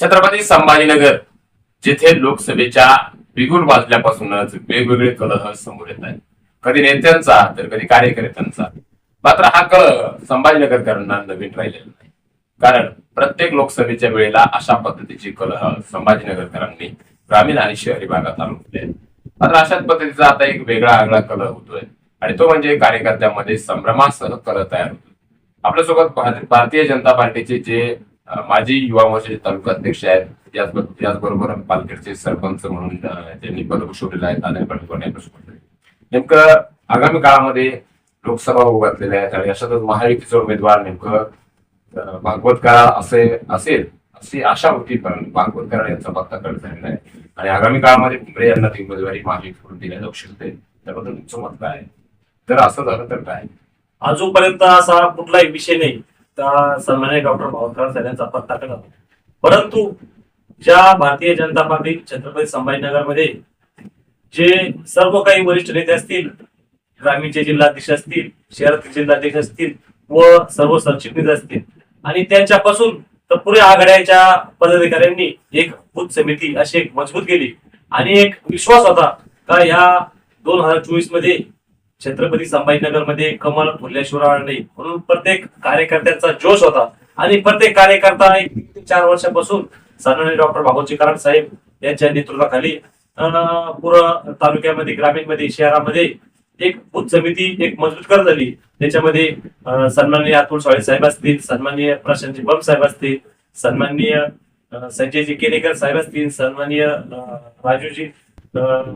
छत्रपती संभाजीनगर जिथे लोकसभेच्या बिगुल वाजल्यापासूनच वेगवेगळे कलह समोर येत आहेत. कधी नेत्यांचा तर कधी कार्यकर्त्यांचा. मात्र हा कलह संभाजीनगरकरांना नवीन राहिलेला नाही. कारण प्रत्येक लोकसभेच्या वेळेला अशा पद्धतीची कलह संभाजीनगरकरांनी ग्रामीण आणि शहरी भागात आणून दिले आहेत. मात्र अशाच पद्धतीचा आता एक वेगळा आगळा कलह होतोय. आणि तो म्हणजे कार्यकर्त्यांमध्ये संभ्रमासह करत तयार होतो. आपल्यासोबत भारतीय जनता पार्टीचे जे माजी युवा मोर्चाचे तालुका अध्यक्ष आहेत याचबरोबर पालखेडचे सरपंच म्हणून त्यांनी पद शोधलेला आहे नेमकं आगामी काळामध्ये लोकसभा उभारलेल्या आहेत आणि अशातच महायुतीचा उमेदवार नेमकं भागवतकार असे असेल अशी आशा होती पण भागवतकरा यांचा पत्ता कळत झालेला आहे आणि आगामी काळामध्ये भुमरे यांना ती उमेदवारी महायुतीकडून दिल्या जाऊ शकते त्याबद्दल तुमचं मत काय तर असं झालं तर काय? अजूनपर्यंत असा कुठलाही विषय नाही. त्या सन्मान्य डॉक्टर भावकर सर यांचा पत्ता कळत परंतु ज्या भारतीय जनता पार्टी छत्रपती संभाजीनगरमध्ये जे सर्व काही वरिष्ठ नेते असतील ग्रामीणचे जिल्हाध्यक्ष असतील शहरातील जिल्हाध्यक्ष असतील व सर्व सरचिटणीस असतील आणि त्यांच्यापासून तर पुढे आघाड्याच्या पदाधिकाऱ्यांनी एक भूत समिती अशी एक मजबूत केली. आणि एक विश्वास होता का या दोन हजार चोवीसमध्ये छत्रपती संभाजीनगरमध्ये कमल फुलल्याशिवाय राहणार म्हणून प्रत्येक कार्यकर्त्यांचा जोश होता. आणि प्रत्येक कार्यकर्ता एक तीन चार वर्षापासून सन्मान्य डॉक्टर भागवतजी कराड साहेब यांच्या नेतृत्वाखाली अं, पूर्ण तालुक्यामध्ये ग्रामीणमध्ये शहरामध्ये एक बूथ समिती एक मजबूत कर झाली त्याच्यामध्ये सन्माननीय अतुल साळे साहेब असतील सन्माननीय प्रशांतजी बम साहेब असतील सन्माननीय संजयजी केनेकर साहेब असतील सन्माननीय राजूजी अं,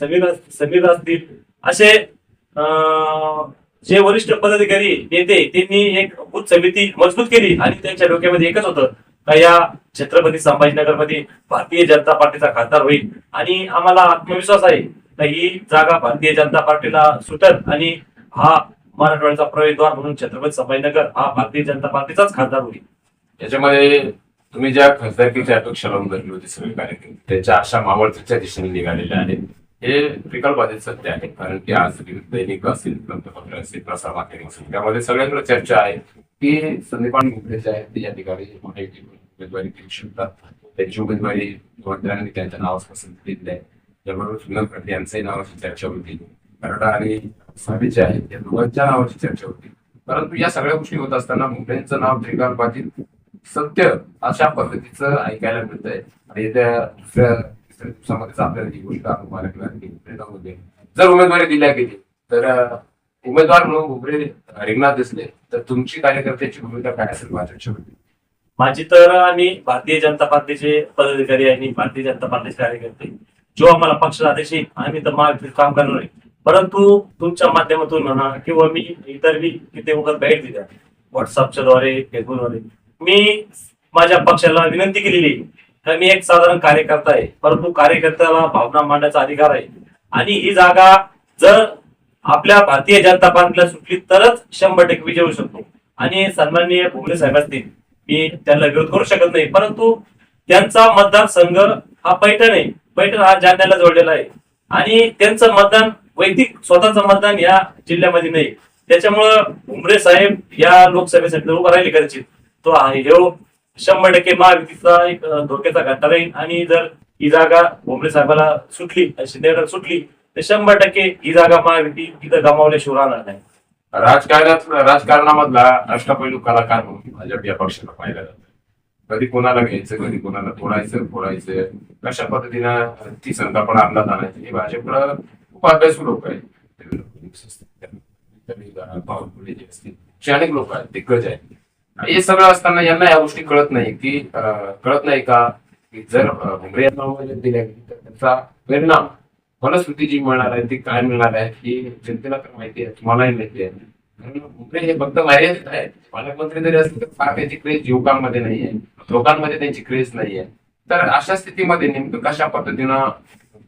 समीर समीर असतील असे जे वरिष्ठ पदाधिकारी नेते त्यांनी एक बूथ समिती मजबूत केली आणि त्यांच्या डोक्यामध्ये एकच होतं का या छत्रपती संभाजीनगरमध्ये भारतीय जनता पार्टीचा खासदार होईल. आणि आम्हाला आत्मविश्वास आहे का ही जागा भारतीय जनता पार्टीला सुटत आणि हा मराठवाड्याचा प्रवेशद्वार म्हणून छत्रपती संभाजीनगर हा भारतीय जनता पार्टीचाच खासदार होईल. याच्यामध्ये तुम्ही ज्या खासदारकीच्या अपेक्षा लावून धरली होती सगळे कार्यक्रम त्यांच्या आशा मावळतीच्या दिशेने निघालेल्या आहेत. हे प्रकल्पाचे सत्य आहे कारण की आज दैनिक असेल वृत्तपत्र असेल प्रसार माध्यम असेल त्यामध्ये सगळ्यांकडे चर्चा आहे. की संदीपान मुखडे जे आहेत ते या ठिकाणी उमेदवारी देऊ शकतात. त्यांची उमेदवारी मुख्यमंत्र्यांनी त्यांच्या नावास पसंती दिली आहे. त्याबरोबर सुनील खंडे यांचंही नावाची चर्चा होती. कराडा आणि साबीचे आहेत या दोघांच्या नावाची चर्चा होती. परंतु या सगळ्या गोष्टी होत असताना मुंडेंचं नाव त्रिकालपातील सत्य अशा पद्धतीचं ऐकायला मिळतंय. आणि त्या दुसऱ्या तिसऱ्या दिवसामध्येच आपल्याला ही गोष्ट अनुभवायला जर उमेदवारी दिल्या गेली तर उमेदवार म्हणून उमरे रिंगणात दिसले तर तुमची कार्यकर्त्याची भूमिका काय असेल भाजपच्यामध्ये माझी तर आम्ही भारतीय जनता पार्टीचे पदाधिकारी आणि भारतीय जनता पार्टीचे कार्यकर्ते जो आम्हाला पक्ष आदेश आम्ही तर महायुतीत काम करणार आहे. परंतु तुमच्या माध्यमातून म्हणा किंवा मी इतर मी किती वगैरे भेट दिल्या व्हॉट्सअपच्या द्वारे फेसबुकद्वारे मी माझ्या पक्षाला विनंती केलेली तर मी एक साधारण कार्यकर्ता आहे. परंतु कार्यकर्त्याला भावना मांडण्याचा अधिकार आहे. आणि ही जागा जर आपल्या भारतीय जनता पार्टीला सुटली तरच शंभर टक्के विजय होऊ शकतो. आणि सन्माननीय भोगले साहेब असतील मी त्यांना विरोध करू शकत नाही. परंतु त्यांचा मतदारसंघ हा पैठण आहे. पैठण हा जालन्याला जोडलेला आहे. आणि त्यांचं मतदान वैयक्तिक स्वतःचं मतदान या जिल्ह्यामध्ये नाही. त्याच्यामुळं उमरे साहेब या लोकसभेसाठी उभं उभा राहिले कदाचित. तो आहे. हो, शंभर टक्के महायुतीचा एक धोक्याचा घट्टा राहील. आणि जर ही जागा भुमरे साहेबाला सुटली शिंदेगड सुटली तर शंभर टक्के ही जागा महायुती इथं गमावल्याशिवाय राहणार नाही. राजकारणात राजकारणामधला अष्टपैलू कलाकार म्हणून भाजप या पक्षाला पाहिलं जातो. कधी कोणाला घ्यायचं कधी कोणाला तोडायचं फोडायचं कशा पद्धतीनं ती संकल्पना अंमलात आणायची हे भाजपला खूप अभ्यासू लोक आहेत. पावरफुल जे असतील अनेक लोक आहेत दिग्गज आहेत. हे सगळं असताना यांना या गोष्टी कळत नाही की कळत नाही का जर अं, भुमरे यांना उमेदवारी दिल्या तर त्याचा परिणाम फलश्रुती जी मिळणार आहे ती काय मिळणार आहे ही जनतेला तर माहिती आहे तुम्हालाही माहिती आहे. भुमरे हे फक्त मर्यादित आहेत पालकमंत्री जरी असले तर फार त्यांची क्रेज युवकांमध्ये नाहीये लोकांमध्ये त्यांची क्रेज नाहीये तर अशा स्थितीमध्ये नेमकं कशा पद्धतीनं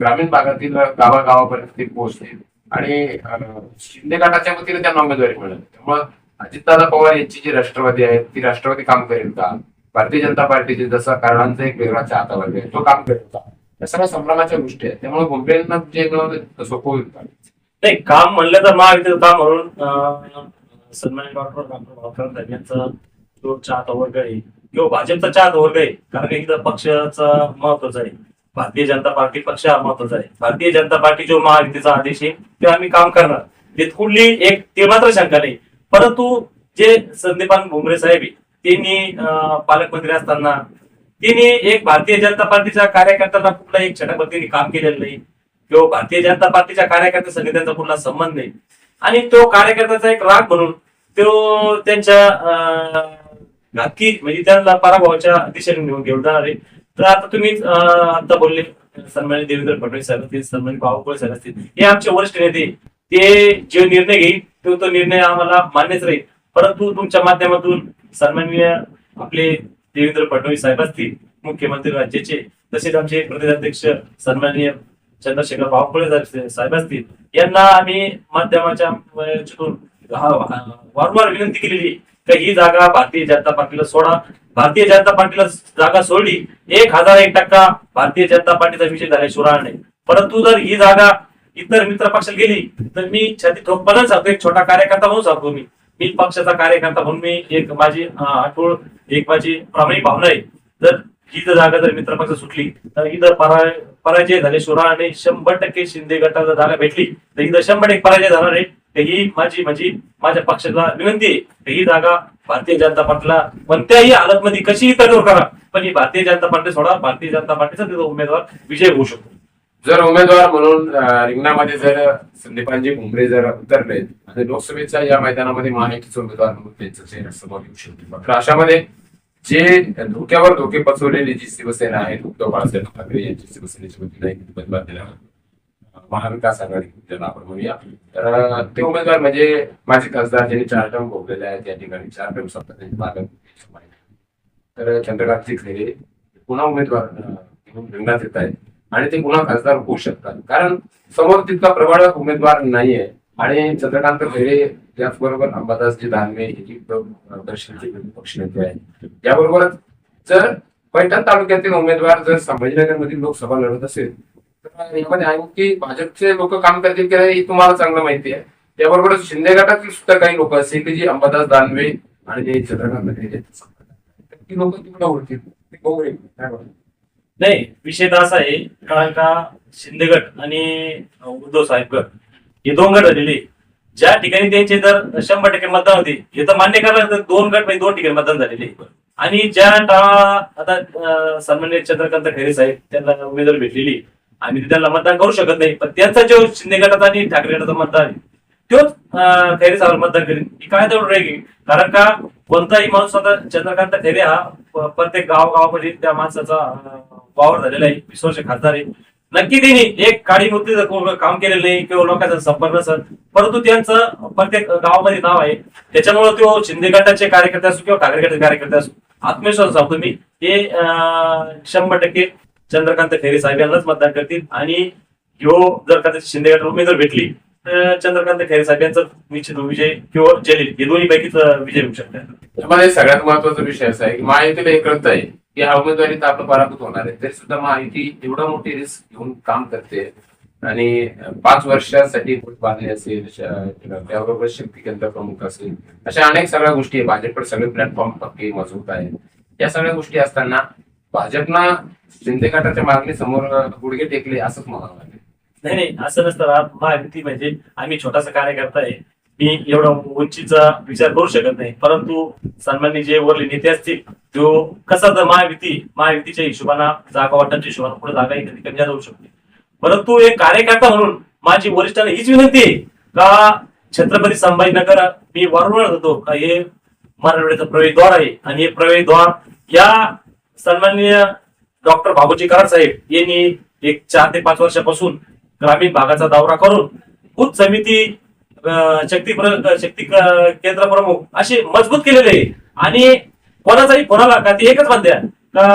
ग्रामीण भागातील गावागावापर्यंत ते पोहोचले आणि अं, शिंदे गटाच्या वतीने त्यांना उमेदवारी मिळेल. त्यामुळं अजितदादा पवार यांची जी राष्ट्रवादी आहे ती राष्ट्रवादी काम करेल का? भारतीय जनता पार्टीचे जसा कारणांचा एक वेगळा चाहता वर्ग आहे तो काम करेल का? या सगळ्या संभ्रमाच्या गोष्टी आहेत. त्यामुळे मुंबईला जे सोपं होईल का? नाही काम म्हणलं तर महाविद्यालयाचं काम म्हणून सन्मान डॉक्टर डॉक्टर भावकर यांचा जो चाहता वर्ग आहे किंवा भाजपचा चाहता वर्ग आहे कारण की पक्षाचा महत्त्वाचा आहे. भारतीय जनता पार्टी पक्ष हा महत्त्वाचा आहे. भारतीय जनता पार्टी जो महायुतीचा आदेश आहे ते आम्ही काम करणार. त्यात कुठली एक ते मात्र शंका नाही. परंतु जे संदीपान भुमरे साहेब त्यांनी पालकमंत्री असताना त्यांनी एक भारतीय जनता पार्टीच्या कार्यकर्त्यांना कुठला एक छटापतीने काम केलेलं नाही. किंवा भारतीय जनता पार्टीच्या कार्यकर्त्या संघटनेचा कुठला संबंध नाही. आणि तो कार्यकर्त्याचा एक राग म्हणून तो त्यांच्या घातकी म्हणजे त्यांना पराभवाच्या दिशेने घेऊन घेऊन जाणार आहे. तर आता तुम्ही आता बोलले सन्मान्य देवेंद्र फडणवीस साहेब असतील सन्मान्य बाबासाहेब साहेब असतील हे आमचे वरिष्ठ नेते ते जे निर्णय घेईल तो तो निर्णय आम्हाला मान्यच राहील. परंतु तुमच्या माध्यमातून सन्माननीय आपले देवेंद्र फडणवीस साहेब असतील मुख्यमंत्री राज्याचे तसेच आमचे प्रदेशाध्यक्ष सन्माननीय चंद्रशेखर बावकुळे साहेब असतील यांना आम्ही माध्यमाच्या हा- वारंवार विनंती केलेली का ही जागा भारतीय जनता पार्टीला सोडा. भारतीय जनता पार्टीला जागा सोडली. एक हजार एक टक्का भारतीय जनता पार्टीचा विषय झाल्याशिवाय राहणार नाही. परंतु जर ही जागा इतर मित्र पक्षाला गेली तर मी छाती ठोकपणा सांगतो एक छोटा कार्यकर्ता म्हणून सांगतो मी. मी पक्षाचा कार्यकर्ता म्हणून मी एक माझी आठवड एक माझी प्रामाणिक भावना आहे. जर ही जर जागा जर मित्र पक्ष सुटली तर इथं पराजय झाले झाल्याशिवाय आणि शंभर टक्के शिंदे गटाला जागा भेटली तर इथं शंभर टक्के पराजय झाला नाही. तर ही माझी म्हणजे माझ्या पक्षाला विनंती आहे. ही जागा भारतीय जनता पार्टीला कोणत्याही हालतमध्ये कशीही तडजोड करा पण ही भारतीय जनता पार्टी सोडा भारतीय जनता पार्टीचा तिथं उमेदवार विजय होऊ शकतो. जर उमेदवार म्हणून रिंगणामध्ये जर संदीपांजी भुमरे जर उतरले आणि लोकसभेच्या या मैदानामध्ये महायुतीचे उमेदवार म्हणून त्यांचं चेहरा समोर येऊ शकते. मात्र अशामध्ये जे धोक्यावर धोके पचवलेली जी शिवसेना आहे उद्धव बाळासाहेब ठाकरे यांची शिवसेनेच्या वतीने उमेदवार दिला महाविकास आघाडी ज्याला आपण म्हणूया. तर ते उमेदवार म्हणजे माजी खासदार ज्यांनी चार टर्म भोगलेले आहेत या ठिकाणी चार टर्म सत्ता त्यांची मालक तर चंद्रकांत खैरे पुन्हा उमेदवार रिंगणात येत आहेत. आणि ते पुन्हा खासदार होऊ शकतात. कारण समोर तितका प्रबळ उमेदवार नाहीये. आणि चंद्रकांत खैरे त्याचबरोबर अंबादासजी दानवे दर्शनचे पक्ष नेते आहेत. याबरोबरच जर पैठण तालुक्यातील उमेदवार जर संभाजीनगर मधील लोकसभा लढत असेल तर यामध्ये आहे की भाजपचे लोक काम करतील की नाही तुम्हाला चांगलं माहिती आहे. त्याबरोबरच शिंदे गटातील सुद्धा काही लोक असतील की जी अंबादास दानवे आणि जे चंद्रकांत खैरे यांच्यात ती लोक तिकडे ओळखतील. नाही विषय तर असा आहे कारण का शिंदे गट आणि उद्धव साहेब गट हे दोन गट झालेले ज्या ठिकाणी त्यांचे जर शंभर टक्के मतदान होते हे तर मान्य करायला तर दोन गट म्हणजे दोन ठिकाणी मतदान झालेले आणि ज्या आता सन्मान्य चंद्रकांत खैरे साहेब त्यांना उमेदवारी भेटलेली आम्ही त्यांना मतदान करू शकत नाही पण त्यांचा जो शिंदे गटाचा आणि ठाकरे गटाचा मतदान तोच खैरे साहेब मतदान करेल ही काय तेवढं राहील कारण का कोणताही माणूस आता चंद्रकांत खैरे हा प्रत्येक गाव गावामध्ये त्या माणसाचा वावर झालेला आहे. वीस वर्ष खासदार आहे. नक्की त्यांनी एक काळी मुद्दे काम केलेलं नाही किंवा लोकांचा संपर्क नसत परंतु त्यांचं प्रत्येक गावामध्ये नाव आहे. त्याच्यामुळे तो शिंदे गटाचे कार्यकर्ते असो किंवा ठाकरे गटाचे कार्यकर्ते असो आत्मविश्वास सांगतो मी. ते शंभर टक्के चंद्रकांत खैरे साहेब यांनाच मतदान करतील. आणि ह्यो जर का शिंदे गटाला उमेदवार भेटली चंद्रकांत खैरे साहेब यांचा निश्चित विजय किंवा जलील हे दोन्ही पैकीच विजय होऊ शकतात. मला सगळ्यात महत्त्वाचा विषय असा आहे की महायुतीला हे कळत आहे की हा उमेदवारी तर आपलं पराभूत होणार आहे. तरी सुद्धा महायुती एवढा मोठी रिस्क घेऊन काम करते आणि पाच वर्षासाठी वोट बांधले असेल त्याबरोबर शक्ती केंद्र प्रमुख असेल अशा अनेक सगळ्या गोष्टी आहे. भाजपकडे सगळे प्लॅटफॉर्म पक्के मजबूत आहेत. या सगळ्या गोष्टी असताना भाजपनं शिंदे गटाच्या मागणी समोर गुडघे टेकले असंच म्हणावं लागेल नाही नाही असं नसतं राहत महायुती म्हणजे आम्ही छोटासा कार्यकर्ता आहे. मी एवढा उंचीचा विचार करू शकत नाही. परंतु सन्मान्य जे वरले नेते असतील तो कसा तर महायुती महायुतीच्या हिशोबाने जागा वाटण्याच्या हिशोबाने पुढे जागा कधी कमी जाऊ शकते. परंतु एक कार्यकर्ता म्हणून माझी वरिष्ठांना हीच विनंती आहे का छत्रपती संभाजीनगर मी वारंवार होतो का हे मराठवाड्याचं प्रवेशद्वार आहे. आणि हे प्रवेशद्वार या सन्माननीय डॉक्टर बाबूजी कराड साहेब यांनी एक चार ते पाच वर्षापासून ग्रामीण भागाचा दौरा करून बूथ समिती शक्ती शक्ती केंद्र प्रमुख असे मजबूत केलेले आहे. आणि कोणाचाही कोणाला का ते एकच म्हणते का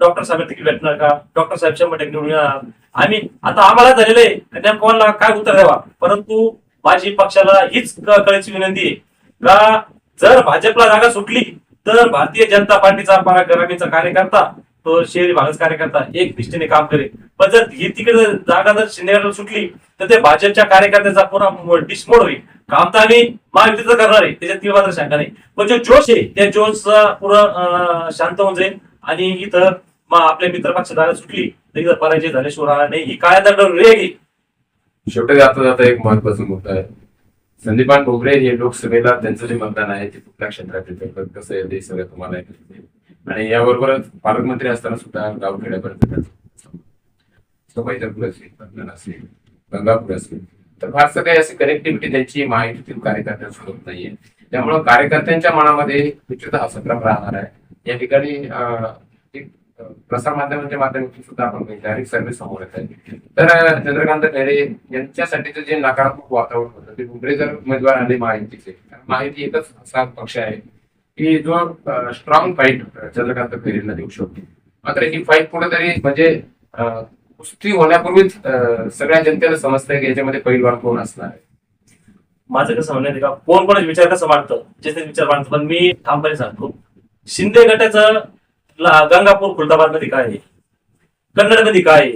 डॉक्टर साहेब तिकीट भेटणार का? डॉक्टर साहेब शंभर टक्के निवडून येणार. आम्ही आता आम्हाला झालेलं आहे. त्या कोणाला काय उत्तर द्यावा? परंतु माझी पक्षाला हीच कळायची विनंती आहे. का जर भाजपला जागा सुटली तर भारतीय जनता पार्टीचा ग्रामीणचा कार्यकर्ता तो शहरी भागच कार्यकर्ता एक दृष्टीने काम करेल. पण जर ही तिकडे जागा जर शिंदेगडला सुटली तर ते भाजपच्या कार्यकर्त्याचा पुरा डिस्मोड होईल. काम तर आम्ही महायुतीचं करणार आहे त्याच्यात ती मात्र शंका नाही. पण जो जोश आहे त्या जोशचा पुरा शांत होऊन जाईल. आणि इथं मग आपल्या मित्र पक्ष जागा सुटली तर इथं पराजय झाल्याशिवाय राहणार नाही. ही काय दंड रेग शेवटी जाता जाता एक महत्त्वाचा मुद्दा आहे. संदीपान भोगरे हे लोकसभेला त्यांचं जे मतदान आहे ते कुठल्या क्षेत्रात येतं? कसं येतं सगळं तुम्हाला आणि याबरोबरच पालकमंत्री असताना सुद्धा गावखेड्यापर्यंत त्यांचं असेल असेल गंगापूर असेल? तर फारसं काही अशी कनेक्टिव्हिटी त्यांची माहितीतील कार्यकर्त्यांसोबत नाहीये. त्यामुळं कार्यकर्त्यांच्या मनामध्ये निश्चित हा राहणार आहे. या ठिकाणी अं, एक प्रसार माध्यमांच्या माध्यमातून सुद्धा आपण डायरेक्ट सर्व्हिस समोर येत आहे. तर चंद्रकांत खैरे यांच्यासाठीचं जे नकारात्मक वातावरण होतं ते भुमरे जर उमेदवार आले माहितीचे माहिती एकच असा पक्ष आहे की जो स्ट्रॉंग फाईट चंद्रकांत खैरेंना देऊ शकतो. मात्र ही फाईट कुठेतरी म्हणजे कुस्ती होण्यापूर्वीच सगळ्या जनतेला समजतंय की याच्यामध्ये पहिलवान कोण असणार आहे. माझं कसं म्हणणं आहे का कोण कोणाचे विचार कसं मांडतं जे ते विचार मांडतं. पण मी ठामपणे सांगतो. शिंदे गटाचं गंगापूर खुलताबादमध्ये काय आहे? कन्नडमध्ये काय आहे?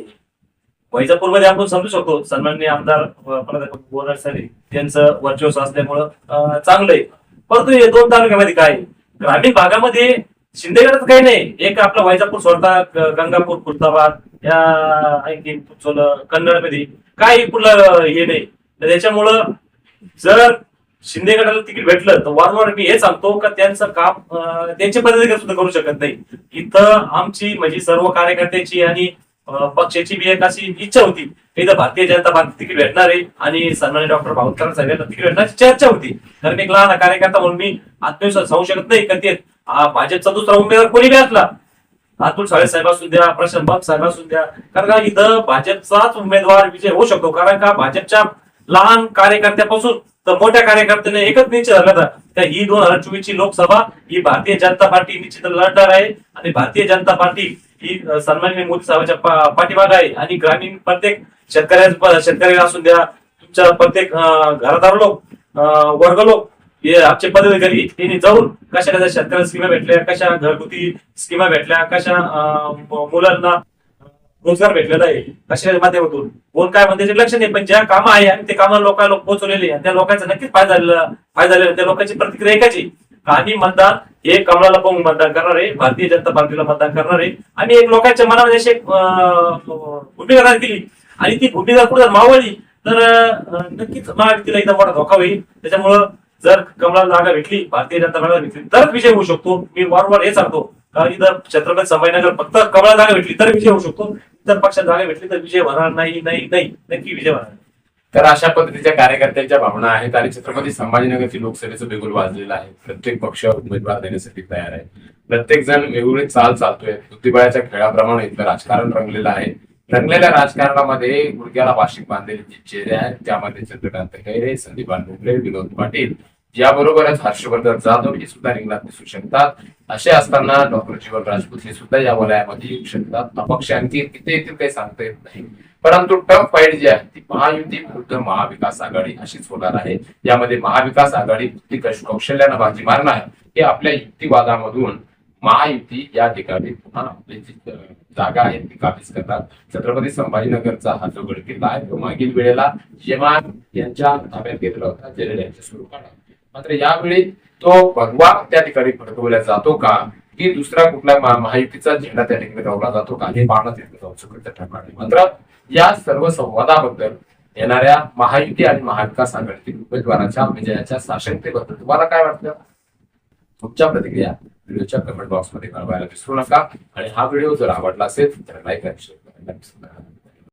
वैजापूरमध्ये आपण समजू शकतो. सन्माननीय आमदार अं, प्रताप यांचं वर्चस्व असल्यामुळं चांगलं आहे. परंतु हे दोन तालुक्यामध्ये काय? ग्रामीण भागामध्ये शिंदेगडच काही नाही. एक आपला वैजापूर सोडता गंगापूर खुलताबाद या आणखी कन्नडमध्ये काही कुठलं हे नाही. तर त्याच्यामुळं जर शिंदेगडाला तिकीट भेटलं तर वारंवार मी हे सांगतो का त्यांचं काम त्यांचे त्यांची पद्धती सुद्धा करू शकत नाही. इथं आमची म्हणजे सर्व कार्यकर्त्यांची आणि पक्षाची बी एक अशी इच्छा होती. की इथं भारतीय जनता पार्टी तिकीट भेटणार आहे आणि सन्मान्य डॉक्टर भाऊकर साहेबांना तिकीट भेटण्याची चर्चा होती. कारण एक लहान कार्यकर्ता म्हणून मी आत्मविश्वास सांगू शकत नाही. कधी भाजपचा दुसरा उमेदवार कोणी बी असला. अतुल साळे साहेब असू द्या प्रशांत बाग साहेब असू द्या. कारण का इथं भाजपचाच उमेदवार विजय होऊ शकतो? कारण का भाजपच्या लहान कार्यकर्त्यापासून तर मोठ्या कार्यकर्त्याने एकच निश्चित झाला होता. त्या ही दोन हजार चोवीस ची लोकसभा ही भारतीय जनता पार्टी निश्चित लढणार आहे. आणि भारतीय जनता पार्टी ही सन्मान्य मोदी साहेबांच्या पाठीमाग आहे आणि ग्रामीण प्रत्येक शेतकऱ्या शेतकरी असू द्या तुमच्या प्रत्येक अं, घरदार लोक वर्ग लोक हे आमचे पदाधिकारी त्यांनी जाऊन कशा कशा शेतकऱ्यांना स्कीमा भेटल्या कशा घरगुती स्कीमा भेटल्या कशा मुलांना रोजगार भेटलेला आहे कशाच्या माध्यमातून? कोण काय म्हणते त्याचे लक्ष नाही पण ज्या कामं आहे आणि ते कामं लोकांना पोहोचवलेले त्या लोकांचा नक्कीच फायदा झालेला फायदा झालेला त्या लोकांची प्रतिक्रिया ऐकायची काही मतदार हे कमळाला पाहून मतदान करणार आहे भारतीय जनता पार्टीला मतदान करणार आहे आणि एक लोकांच्या मनामध्ये अशी एक भूमिका निर्माण केली. आणि ती भूमिका कुठे जर मावळली तर नक्कीच महायुतीला एकदा मोठा धोका होईल. त्याच्यामुळं जर कमळाला जागा भेटली भारतीय जनता पार्टीला भेटली तरच विजय होऊ शकतो. मी वारंवार हे सांगतो. कारण इथं छत्रपती संभाजीनगर फक्त कमळा जागा भेटली तर विजय होऊ शकतो. इतर पक्षात जागा भेटली तर विजय होणार नाही नाही नाही. नक्की विजय होणार तर अशा पद्धतीच्या कार्यकर्त्यांच्या भावना आहेत आणि छत्रपती संभाजीनगरची लोकसभेचं बेगुल वाजलेलं आहे. प्रत्येक पक्ष उमेदवार देण्यासाठी तयार आहे. प्रत्येक जण वेगवेगळी चाल चालतोय. बुद्धिबळाच्या खेळाप्रमाणे इथं राजकारण रंगलेलं आहे. रंगलेल्या राजकारणामध्ये गुडघ्याला वार्षिक बांधलेले जे चेहरे आहेत. त्यामध्ये चंद्रकांत खैरे संदीपान भुमरे विनोद पाटील याबरोबरच हर्षवर्धन जाधव हे सुद्धा रिंगणात दिसू शकतात. असे असताना डॉक्टर जीवन राजपूत हे सुद्धा या वलयामध्ये येऊ शकतात. अपक्ष आणखी किती येतील काही सांगता येत नाही. परंतु टफ फाईट जी आहे ती महायुती विरुद्ध महाविकास आघाडी अशीच होणार आहे. यामध्ये महाविकास आघाडी ती कौशल्यानं बाजी मारणार हे आपल्या युक्तिवादामधून महायुती या ठिकाणी पुन्हा आपली जी जागा आहे ती काबीज करतात. छत्रपती संभाजीनगरचा हा जो गडकिल्ला आहे तो मागील वेळेला यमान यांच्या ताब्यात घेतला होता जरेल यांच्या स्वरूपाला मात्र यावेळी तो भगवा त्या ठिकाणी फडकवला जातो का? की दुसरा कुठला महायुतीचा झेंडा त्या ठिकाणी लावला जातो का? हे पाहणं तिथे जाऊ शकत त्या ठिकाणी मात्र या सर्व संवादाबद्दल येणाऱ्या महायुती आणि महाविकास आघाडीतील उमेदवाराच्या विजयाच्या साशंकतेबद्दल तुम्हाला काय वाटतं? तुमच्या प्रतिक्रिया व्हिडिओच्या कमेंट बॉक्समध्ये कळवायला विसरू नका. आणि हा व्हिडिओ जर आवडला असेल तर लाईक आणि शेअर करायला विसरू नका